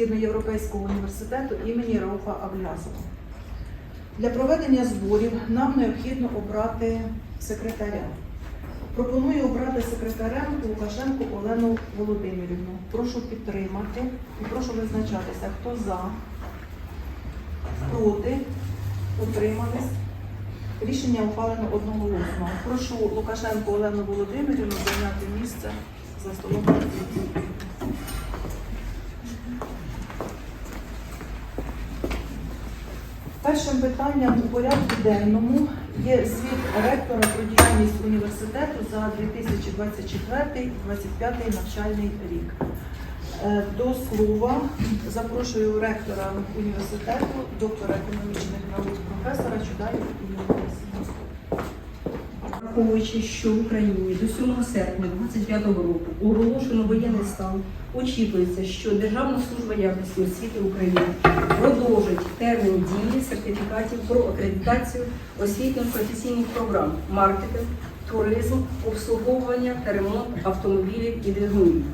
Східноєвропейського університету імені Рауфа Аблязова. Для проведення зборів нам необхідно обрати секретаря. Пропоную обрати секретарем Лукашенко Олену Володимирівну. Прошу підтримати і прошу визначатися, хто за, проти, утримались. Рішення ухвалено одноголосно. Прошу Лукашенко Олену Володимирівну зайняти місце за столом. Першим питанням у порядку денному є звіт ректора про діяльність університету за 2024-2025 навчальний рік. Е, До слова запрошую ректора університету, доктора економічних наук, професора Чудаєва. Враховуючи, що в Україні до 7 серпня 2025 року оголошено воєнний стан, очікується, що Державна служба якості освіти України продовжить термін дії сертифікатів про акредитацію освітньо-професійних програм маркетинг, туризм, обслуговування та ремонт автомобілів і двигунів.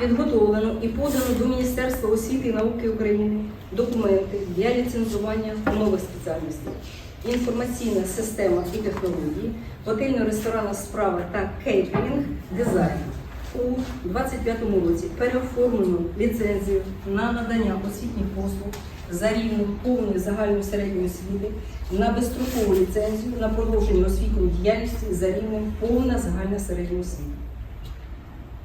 Підготовлено і подано до Міністерства освіти і науки України документи для ліцензування нових спеціальностей. Інформаційна система і технології, готельно-ресторанна справа та кейтерінг дизайн. У 2025 році переоформлено ліцензію на надання освітніх послуг за рівнем повної загальної середньої освіти на безстрокову ліцензію на продовження освітньої діяльності за рівнем повна загальна середня освіта.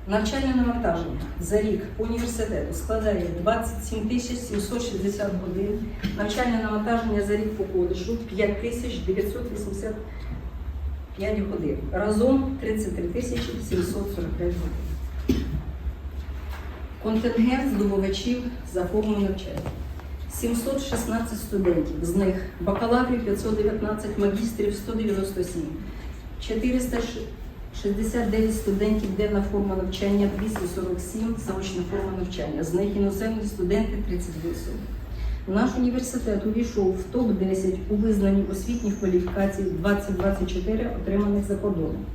Навчальне навантаження за рік університету складає 27 тисяч 760 годин. Навчальне навантаження за рік по коледжу 5 тисяч 985 годин. Разом 33 тисячі 745 годин. Контингент здобувачів за формою навчання. 716 студентів, з них бакалаврів 519, магістрів 197, 469 студентів денна форма навчання, 247 заочна форма навчання, з них іноземні студенти 32 особи. Наш університет увійшов в топ-10 у визнанні освітніх кваліфікацій 2024, отриманих за кордоном.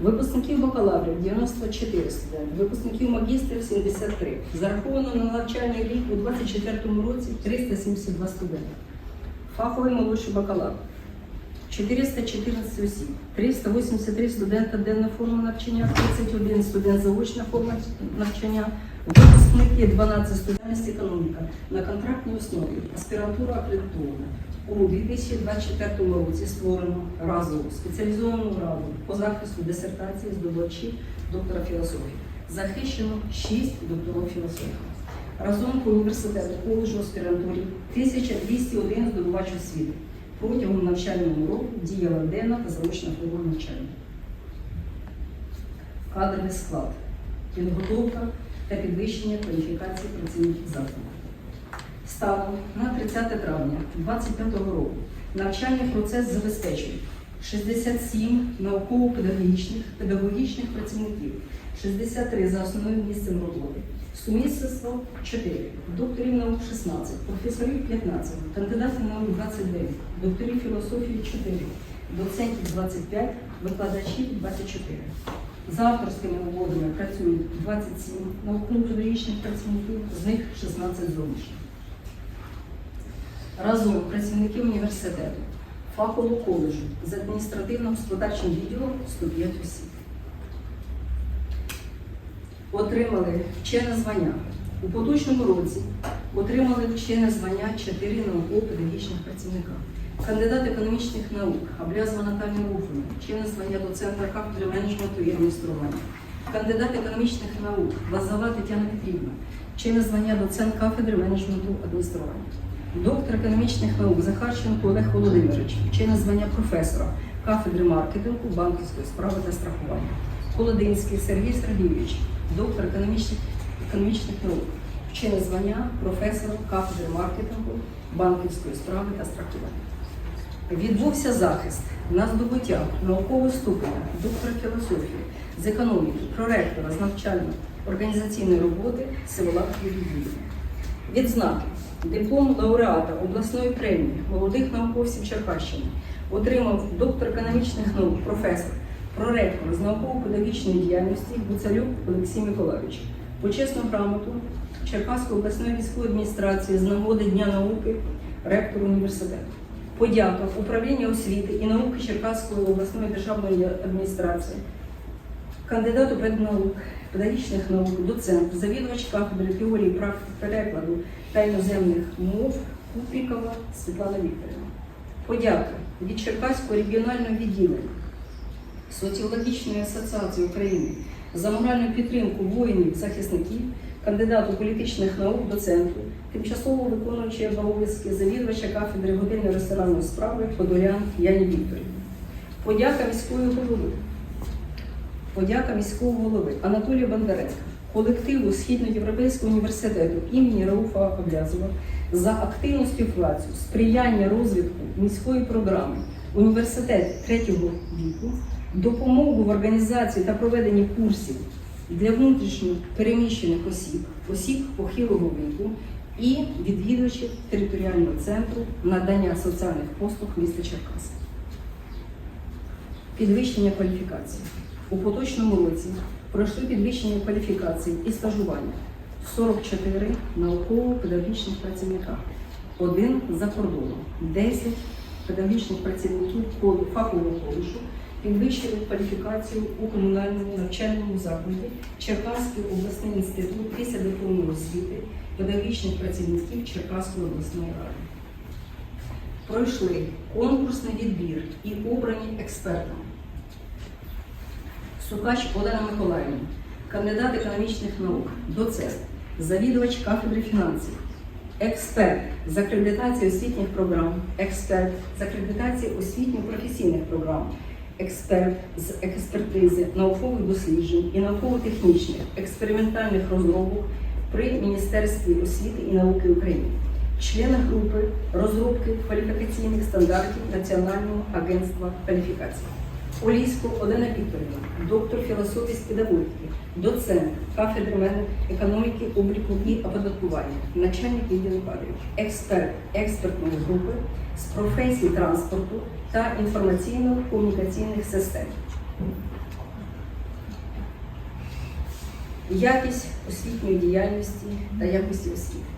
Випускників бакалаврів 94 студенти, випускників магістрів 73. Зараховано на навчальний рік у 2024 році 372 студенти. Фаховий молодший бакалавр 414 осіб, 383 студента денна форма навчання, 31 студент заочна форма навчання, випускники 12 студентів економіка на контрактній основі, аспірантура акредитована. У 2024 році створено разову спеціалізовану раду по захисту дисертації здобувачів доктора філософії. Захищено 6 докторів філософії. Разом по університету коледжу аспірантурі 1201 здобувач освіти. Протягом навчального року діяла денна та заочна форма навчання. Кадровий склад, підготовка та підвищення кваліфікації працівників закладу. Станом на 30 травня 2025 року навчальний процес забезпечує 67 науково-педагогічних педагогічних працівників, 63 за основним місцем роботи, сумісництво 4, докторів наук 16, професорів 15, кандидатів наук 29, докторів філософії 4, доцентів 25, викладачів 24. За авторськими угодами працюють 27 науково-педагогічних працівників, з них 16 зовнішніх. Разом працівники університету, фахового коледжу з адміністративно-господарчим відділом 105 осіб. Отримали вчене звання. У поточному році отримали вчене звання 4 науково-педагогічних працівника. Кандидат економічних наук Аблязова Наталія Руфина, вчене звання доцентра кафедри менеджменту і адміністрування. Кандидат економічних наук Лазова Тетяна Петрівна, вчене звання доцент кафедри менеджменту адміністрування. Доктор економічних наук Захарченко Олег Володимирович, вчене звання професора кафедри маркетингу, банківської справи та страхування. Холодинський Сергій Сергійович, доктор економічних, економічних наук, вчене звання професора кафедри маркетингу, банківської справи та страхування. Відбувся захист на здобуття наукового ступеня доктора філософії з економіки, проректора з навчально-організаційної роботи Сиволак Юрій Відзнаки. Диплом лауреата обласної премії молодих науковців Черкащини отримав доктор економічних наук, професор, проректор з науково-педагогічної діяльності Буцарюк Олексій Миколайович. Почесну грамоту Черкаської обласної військової адміністрації з нагоди Дня науки ректору університету. Подяка управління освіти і науки Черкаської обласної державної адміністрації, кандидату педнаук, педагогічних наук, доцент, завідувач кафедри теорії практики перекладу та іноземних мов Купрікова Світлана Вікторівна. Подяка від Черкаського регіонального відділення Соціологічної асоціації України за моральну підтримку воїнів, захисників, кандидату політичних наук, доценту, тимчасово виконуючої обов'язки завідувача кафедри години ресторанної справи Подолян Яні Вікторівні. Подяка міської голови. Подяка міського голови Анатолія Бондаренка, колективу Східноєвропейського університету імені Рауфа Облязова за активну співпрацю, сприяння розвитку міської програми університет третього віку, допомогу в організації та проведенні курсів для внутрішньо переміщених осіб, осіб похилого віку і відвідувачів територіального центру надання соціальних послуг міста Черкаси. Підвищення кваліфікації. У поточному році пройшли підвищення кваліфікації і стажування 44 науково-педагогічних працівника, один за кордоном, 10 педагогічних працівників фахового коледжу підвищили кваліфікацію у комунальному навчальному закладі Черкаський обласний інститут після дипломної освіти педагогічних працівників Черкаської обласної ради. Пройшли конкурсний відбір і обрані експертами. Сукач Олена Миколаївна, кандидат економічних наук, доцент, завідувач кафедри фінансів, експерт з акредитації освітніх програм, експерт з акредитації освітньо-професійних програм, експерт з експертизи наукових досліджень і науково-технічних експериментальних розробок при Міністерстві освіти і науки України, члена групи розробки кваліфікаційних стандартів Національного агентства кваліфікації. Олійську Олена Вікторівна, доктор філософії з педагогіки, доцент кафедри економіки, обліку і оподаткування, начальник відділу кадрів, експерт експертної групи з професій транспорту та інформаційно-комунікаційних систем. Якість освітньої діяльності та якості освіти.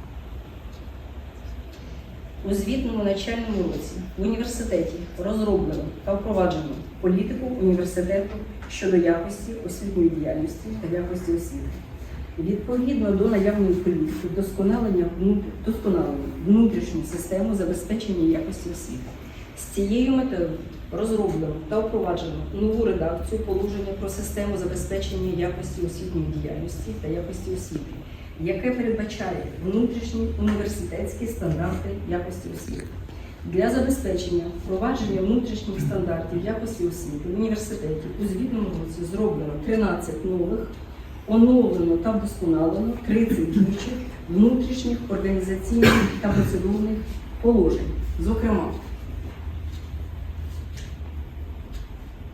У звітному навчальному році в університеті розроблено та впроваджено політику університету щодо якості освітньої діяльності та якості освіти. Відповідно до наявної політики, вдосконалення внутрішню систему забезпечення якості освіти. З цією метою розроблено та впроваджено нову редакцію положення про систему забезпечення якості освітньої діяльності та якості освіти, яке передбачає внутрішні університетські стандарти якості освіти. Для забезпечення впровадження внутрішніх стандартів якості освіти в університеті у звітному році зроблено 13 нових, оновлено та вдосконалено 30 діючих внутрішніх організаційних та процедурних положень. Зокрема,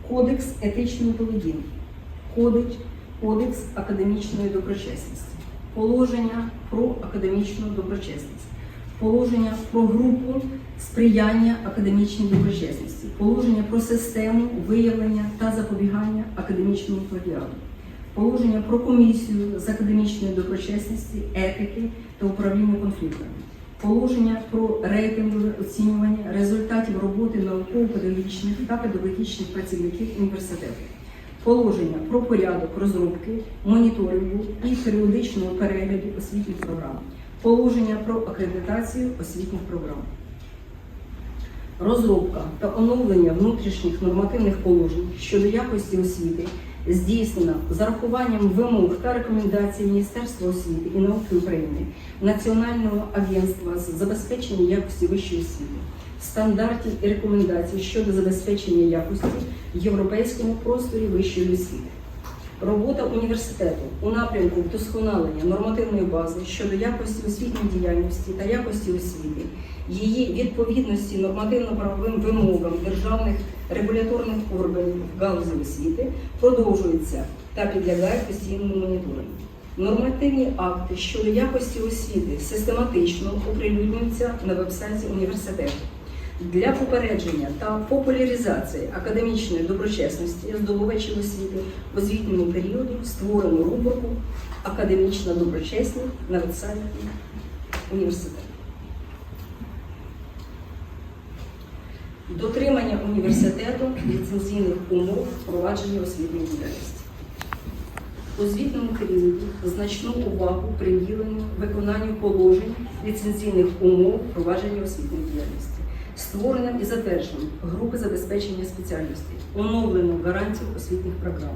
Кодекс етичної поведінки, Кодекс, академічної доброчесності, положення про академічну доброчесність, положення про групу сприяння академічній доброчесності, положення про систему виявлення та запобігання академічному плагіату, положення про комісію з академічної доброчесності, етики та управління конфліктами, положення про рейтингове оцінювання результатів роботи науково-педагогічних та педагогічних працівників університету, положення про порядок розробки, моніторингу і періодичного перегляду освітніх програм, положення про акредитацію освітніх програм. Розробка та оновлення внутрішніх нормативних положень щодо якості освіти здійснена з зарахуванням вимог та рекомендацій Міністерства освіти і науки України, Національного агентства з забезпечення якості вищої освіти, стандартів і рекомендацій щодо забезпечення якості європейському просторі вищої освіти. Робота університету у напрямку вдосконалення нормативної бази щодо якості освітньої діяльності та якості освіти, її відповідності нормативно-правовим вимогам державних регуляторних органів галузі освіти продовжується та підлягає постійному моніторингу. Нормативні акти щодо якості освіти систематично оприлюднюються на веб-сайті університету. Для попередження та популяризації академічної доброчесності здобувачів освіти у звітньому періоді створено рубрику Академічна доброчесність на вебсайті університету. Дотримання університету ліцензійних умов впровадження освітньої діяльності. У звітному періоді значну увагу приділено виконанню положень ліцензійних умов впровадження освітньої діяльності. Створено і затверджено групи забезпечення спеціальностей, оновлено гарантії освітніх програм,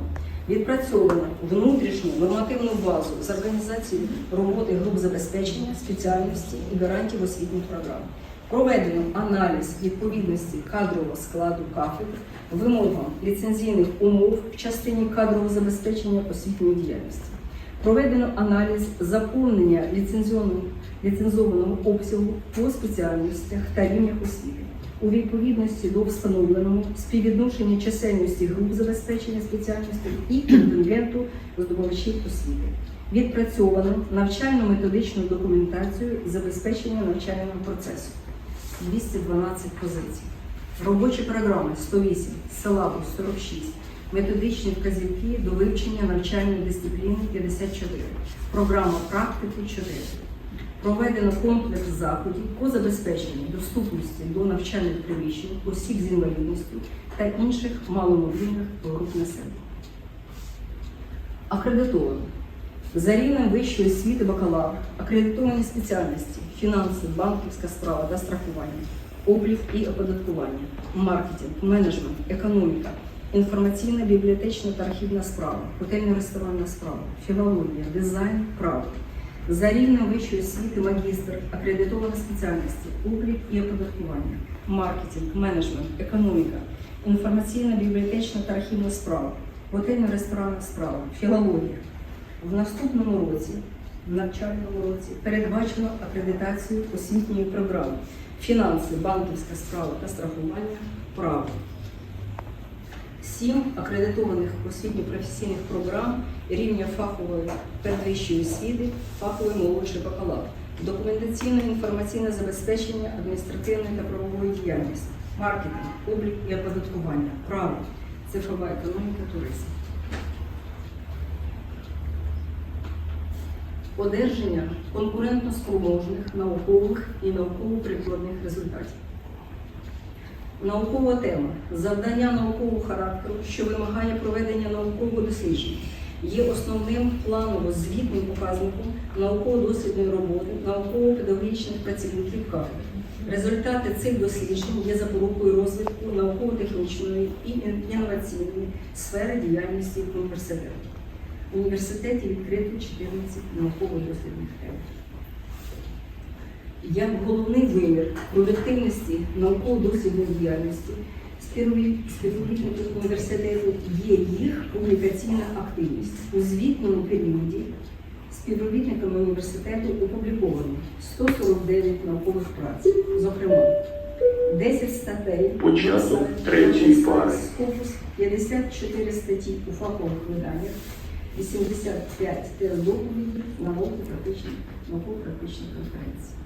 відпрацьовано внутрішню нормативну базу з організації роботи груп забезпечення спеціальності і гарантій освітніх програм. Проведено аналіз відповідності кадрового складу кафедр вимогам ліцензійних умов в частині кадрового забезпечення освітньої діяльності. Проведено аналіз заповнення ліцензованого обсягу по спеціальностях та рівнях освіти у відповідності до встановленого співвідношення чисельності груп забезпечення спеціальностей і контингенту здобувачів освіти. Відпрацьовано навчально-методичну документацію забезпечення навчального процесу. 212 позицій. Робочі програми 108, силабус 46, методичні вказівки до вивчення навчальної дисципліни 54, програма практики 4. Проведено комплекс заходів по забезпеченню доступності до навчальних приміщень осіб з інвалідністю та інших маломобільних груп населення. Акредитовано. За рівнем вищої освіти бакалавр, акредитовані спеціальності, фінанси, банківська справа та страхування, облік і оподаткування, маркетинг, менеджмент, економіка, інформаційна, бібліотечна та архівна справа, готельно-ресторанна справа, філологія, дизайн, право. За рівнем вищої освіти магістр, акредитовані спеціальності, облік і оподаткування, маркетинг, менеджмент, економіка, інформаційна, бібліотечна та архівна справа, готельно-ресторанна справа, філологія. В наступному році, в навчальному році, передбачено акредитацію освітньої програми, фінанси, банківська справа та страхування, право. Сім акредитованих освітньо-професійних програм рівня фахової передвищої освіти, фаховий молодший бакалавр, документаційне інформаційне забезпечення адміністративної та правової діяльності, маркетинг, облік і оподаткування, право, цифрова економіка, туризм. Одержання конкурентно-спроможних наукових і науково-прикладних результатів. Наукова тема завдання наукового характеру, що вимагає проведення наукового дослідження, є основним планово-звітним показником науково-дослідної роботи науково-педагогічних працівників кафедри. Результати цих досліджень є запорукою розвитку науково-технічної і інноваційної сфери діяльності університету. В університеті відкрито 14 науково-дослідних тем. Як головний вимір продуктивності науково-дослідної діяльності співробіт- співробітників університету є їх публікаційна активність. У звітному періоді співробітниками університету опубліковано 149 наукових праць, зокрема 10 статей, Початок третьої пари. 54 статті у фахових виданнях, 85 доповідей на науково-практичних науково-практичних конференціях.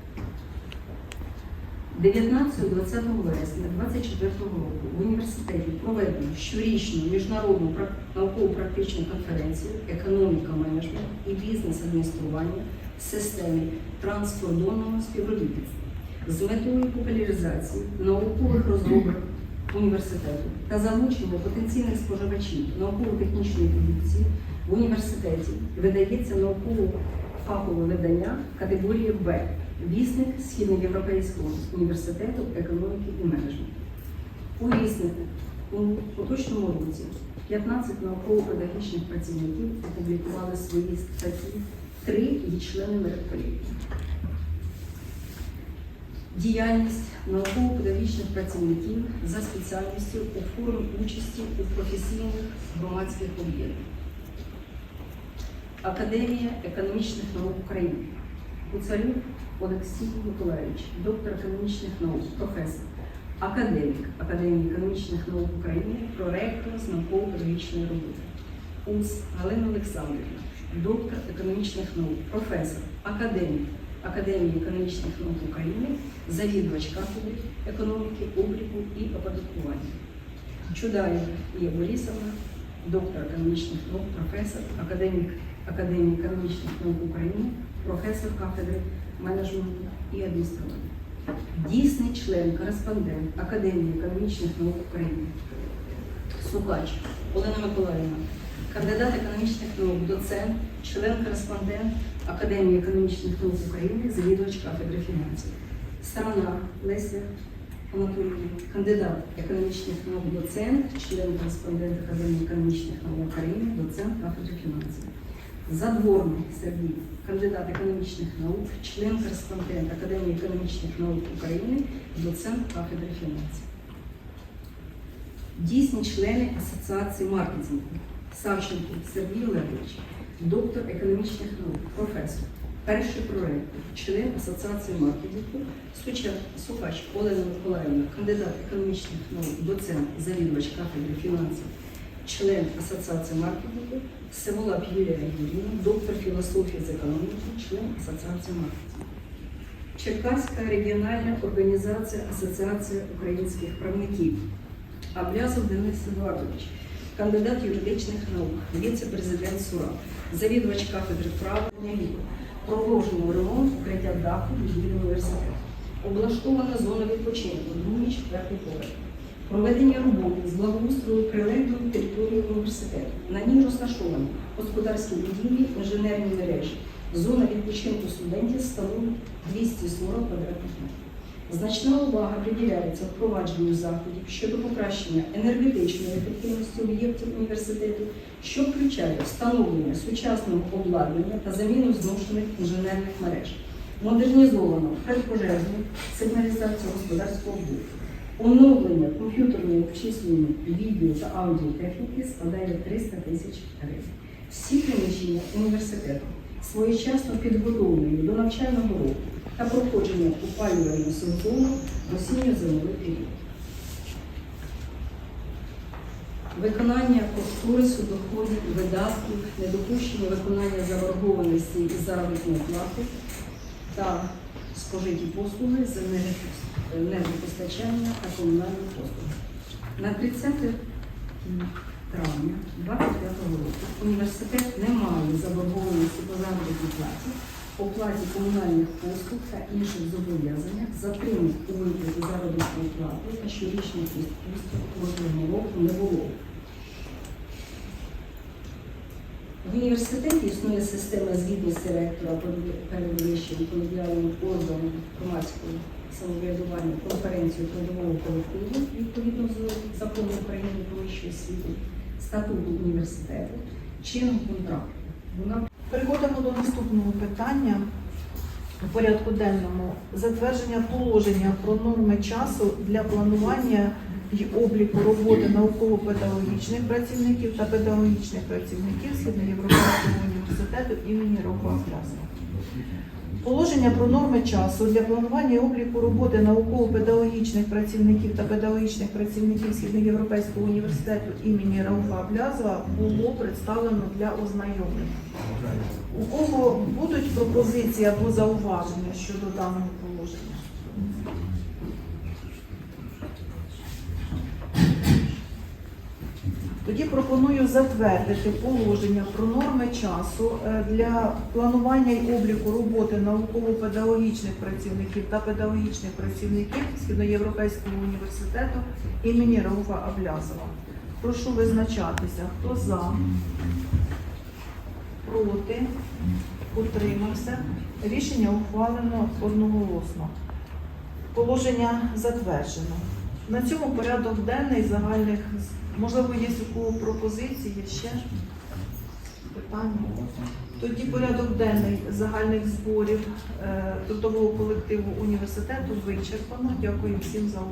19-20 вересня 2024 року в університеті проведено щорічну міжнародну науково-практичну конференцію Економіка менеджмент і бізнес-адміністрування в системі транскордонного співробітництва з метою популяризації наукових розробок університету та залучення потенційних споживачів науково-технічної продукції в університеті видається науково-фахове видання категорії Б Вісник Східноєвропейського університету економіки і менеджменту. У віснику у поточному році 15 науково-педагогічних працівників опублікували свої статті, три є членами ректорів. Діяльність науково-педагогічних працівників за спеціальністю у формі участі у професійних громадських об'єднаннях. Академія економічних наук України. Гуцалюк Олексій Миколаївич, доктор економічних наук, професор, академік Академії економічних наук України, проректор з науково-педагогічної роботи. Ус Галина Олександрівна, доктор економічних наук, професор, академік, Академії економічних наук України, завідувач кафедри економіки, обліку і оподаткування. Чудаєва Ія Борисовна, доктор економічних наук, професор, академік Академії економічних наук України, професор кафедри менеджменту і адміністрування. Дійсний член, кореспондент Академії економічних наук України. Сукач Олена Миколаївна, кандидат економічних наук, доцент, член-кореспондент Академії економічних наук України, завідувач кафедри фінансів. Сарана Леся Анатолійовна, кандидат економічних наук, доцент, член-кореспондент Академії економічних наук України, доцент кафедри фінансів. Задворний Сергій, кандидат економічних наук, член-кореспондент Академії економічних наук України, доцент кафедри фінансів. Дійсні члени Асоціації маркетингу Савченко Сергій Олегович, доктор економічних наук, професор, перший проректор, член Асоціації маркетингу Сукач Олена Миколаївна, кандидат економічних наук, доцент, завідувач кафедри фінансів, член Асоціації маркетингу, Севолап Юлія Юрійовна, доктор філософії з економіки, член Асоціації маркетингу. Черкаська регіональна організація Асоціація українських правників. Аблязов Денис Едуардович, кандидат юридичних наук, віце-президент СУРА, завідувач кафедри права продовжено ремонт укриття даху будівлі університету, облаштована зона відпочинку, другий четвертий поверх. Проведення роботи з благоустрою прилеглої території університету. На ній розташовані господарські будівлі, інженерні мережі. Зона відпочинку студентів становить 240 квадратних метрів. Значна увага приділяється впровадженню заходів щодо покращення енергетичної ефективності об'єктів університету, що включає встановлення сучасного обладнання та заміну зношених інженерних мереж, модернізовано предпожежну сигналізацію господарського об'єкту. Оновлення комп'ютерної обчислення відео та аудіотехніки складає 300 тисяч гривень. Всі приміщення університету своєчасно підготовлені до навчального року та проходження опалювального сезону в осінньо-зимовий період. Виконання кошторису доходів, видатків, недопущення виконання заборгованості із заробітної плати та спожиті послуги з енергопос- енергопостачання та комунальних послуг. На 30 травня 2025 року університет не має заборгованості по заробітній платі, оплаті комунальних послуг та інших зобов'язаннях, затримок у виплаті заробітної плати та щорічних відпусток кожного року не було. В університеті існує система звітності ректора перед вищим колегіальним органом громадського самоврядування конференцію трудового колективу відповідно з закону України про вищу освіту, статуту університету, чином контракту. Переходимо до наступного питання у порядку денному. Затвердження положення про норми часу для планування і обліку роботи науково-педагогічних працівників та педагогічних працівників Східноєвропейського університету імені Рокова Клясова. Положення про норми часу для планування і обліку роботи науково-педагогічних працівників та педагогічних працівників Східноєвропейського університету імені Рауфа Блязова було представлено для ознайомлення. У кого будуть пропозиції або зауваження щодо даного положення? Тоді пропоную затвердити положення про норми часу е, для планування і обліку роботи науково-педагогічних працівників та педагогічних працівників Східноєвропейського університету імені Рауфа Аблязова. Прошу визначатися, хто за, проти, утримався. Рішення ухвалено одноголосно. Положення затверджено. На цьому порядок денний загальних можливо є у кого пропозиції ще питання. Тоді порядок денний загальних зборів е, трудового колективу університету вичерпано. Дякую всім за увагу.